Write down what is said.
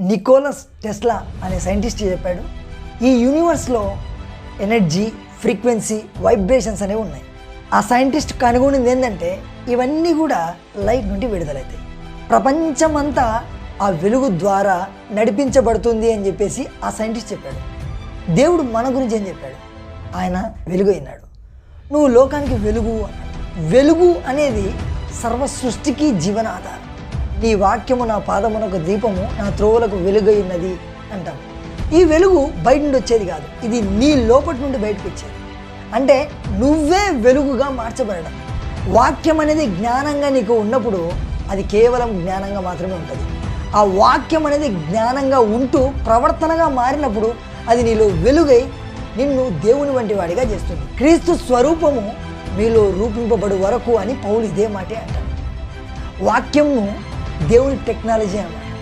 Nicholas Tesla అనే scientist చెప్పాడు. ఈ యూనివర్స్లో ఎనర్జీ ఫ్రీక్వెన్సీ వైబ్రేషన్స్ అనేవి ఉన్నాయి. ఆ సైంటిస్ట్ కనుగొనింది ఏంటంటే ఇవన్నీ కూడా లైట్ నుండి విడుదలవుతాయి ప్రపంచమంతా ఆ వెలుగు ద్వారా నడిపించబడుతుంది అని చెప్పేసి ఆ సైంటిస్ట్ చెప్పాడు. దేవుడు మన గురించి ఏం చెప్పాడు? ఆయన వెలుగు అయినాడు నువ్వు లోకానికి వెలుగు అన్నాడు. వెలుగు అనేది సర్వ సృష్టికి జీవనాధారం. నీ వాక్యము నా పాదమునకు దీపము నా త్రోవలకు వెలుగై ఉన్నది అంటాం. ఈ వెలుగు బయట నుండి వచ్చేది కాదు. ఇది నీ లోపటి నుండి బయటకు వచ్చేది అంటే నువ్వే వెలుగుగా మార్చబడడం. వాక్యం అనేది జ్ఞానంగా నీకు ఉన్నప్పుడు అది కేవలం జ్ఞానంగా మాత్రమే ఉంటుంది. ఆ వాక్యం అనేది జ్ఞానంగా ఉంటూ ప్రవర్తనగా మారినప్పుడు అది నీలో వెలుగై నిన్ను దేవుని వంటి వాడిగా చేస్తుంది. క్రీస్తు స్వరూపము మీలో రూపింపబడు వరకు అని పౌలు ఇదే మాటే అంటాడు. వాక్యంను దేవుని టెక్నాలజీ అన్నాడు